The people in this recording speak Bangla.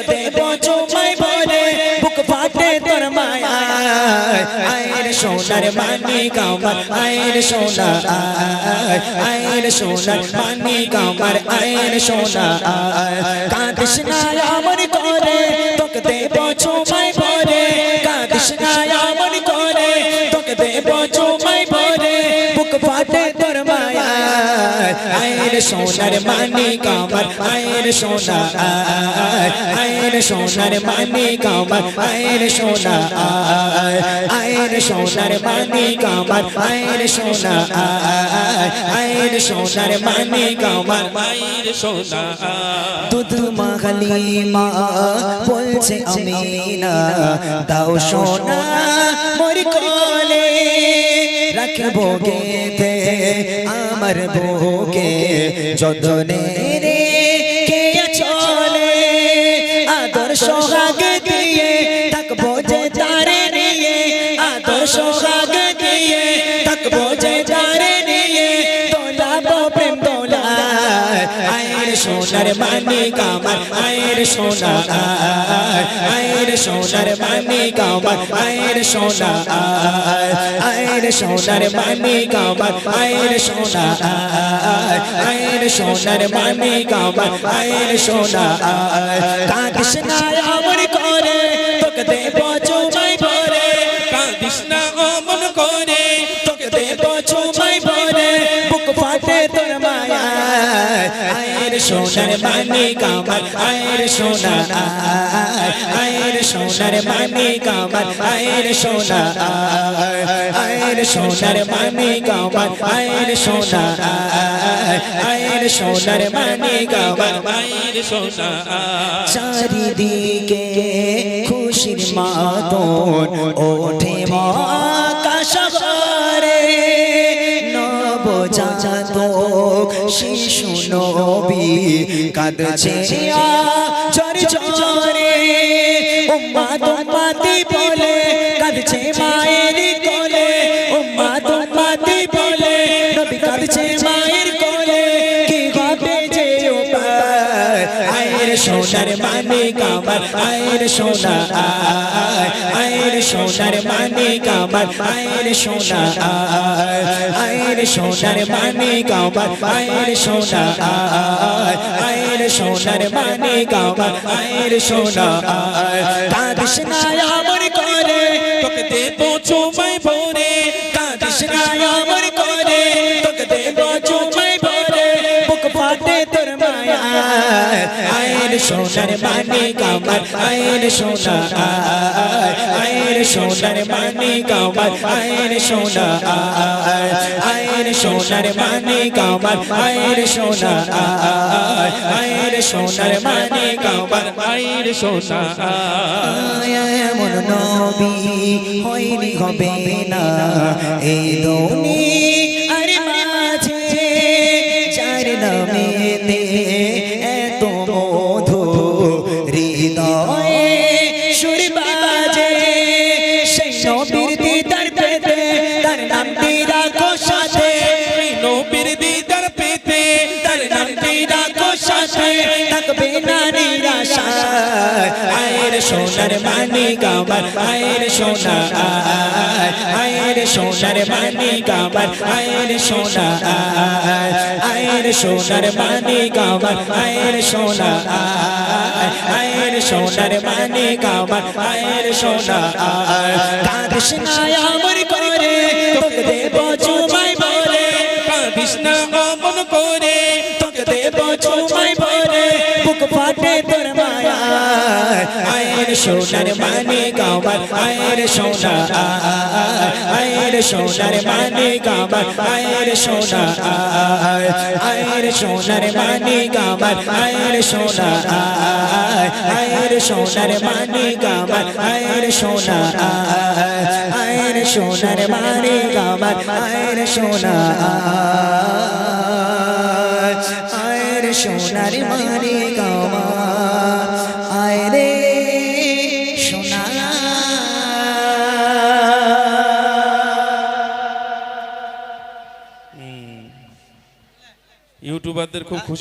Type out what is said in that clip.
তোকে দেব চুমাই ভরে বুক ফাটে তোর মায়া আয়ের সোনার মানি কামার আয়ের সোনা আয়ের সোনার মানি কামার আয়ের সোনা কাঁদিস না আমার করে তোকে দেব চুমাই ভরে কাঁদিস না আমার করে তোকে দেব চুমাই ভরে বুক ফাটে তোর মায়া আয়ের সোনার মানি কামার আয়ের সোনা আয়ের সোনার মানি কামার আয়ের সোনা আয়ের সোনার মানি কামার আয়ের সোনা আয়ের সোনার মানি কামার মায়ের সোনা। দুধ মাখালি মা বলছে আমি না দাও সোনা, মোর কোলে রাখব গেতে আমার বুকে যতনে রে কে চলে আদর্শ আগে দিয়ে থাকব যে তারে নিয়ে আদর কামার আয়ের সোনা আয়ের সোনার মানি কামার আয়ের সোনা আয়ের সোনার মানি কামার আয়ের সোনা আয়ের সোনার মানি কামার আয়ের সোনা কাঁদিস আমার করে, তোকে দেব সোনার মানি কামার আয়ের সোনা আয়ের সোনার মানি কামার আয়ের সোনা আয়ের সোনার মানি কামার আয়ের সোনা আয়ের সোনার মানি কামার মায়ের সোনা চারিদিকে খুশির মাতন ওঠে মহাকাশরে নবজাত শিশু নবী কাঁদছে চরে চরে উম্মা তোমাতি বলে কাঁদছে মায়ের আয়ের সোনার মানে কামার আয়ের সোনা আয়ের সোনার মানে কামার আয়ের সোনা আয়ের সোনার মানে কামার আয়ের সোনা আয়ের সোনার মানে কামার আয়ের সোনা কাঁদিস না আয়ের সোনার মানে কামার আয়ের সোনা আয়ের সোনার মানে কামার আয়ের সোনা আয়ের সোনার মানে কামার আয়ের সোনা আয়ের সোনার মানে কামার মায়ের সোনা এমন নবী হয়নি, হবে না। এই দৌনি নবীর দিদার পেতে তার নামটি রাখো সাথে নবীর দিদার পেতে তার নামটি রাখো সাথে থাকবে না সোনার মানি কামার আয়ের সোনা আয়ের সোনার মানি কামার আয়ের সোনা আয়ের সোনার মানি কামার আয়ের সোনা আয়ের সোনার মানি কামার আয়ের সোনা, কাঁদিস না আমার করে তোকে দেব চুমাই সোনার মানে কামার আয়ের সোনা আয়ের সোনার মানে কামার আয়ের সোনা আয়ের সোনার মানে কামার আয়ের সোনা আয়ের সোনার মানে কামার আয়ের সোনা আয়ের সোনার মানে কামার আয়ের সোনা আয়ের সোনার মানে ইউটিউবারদের খুব খুশি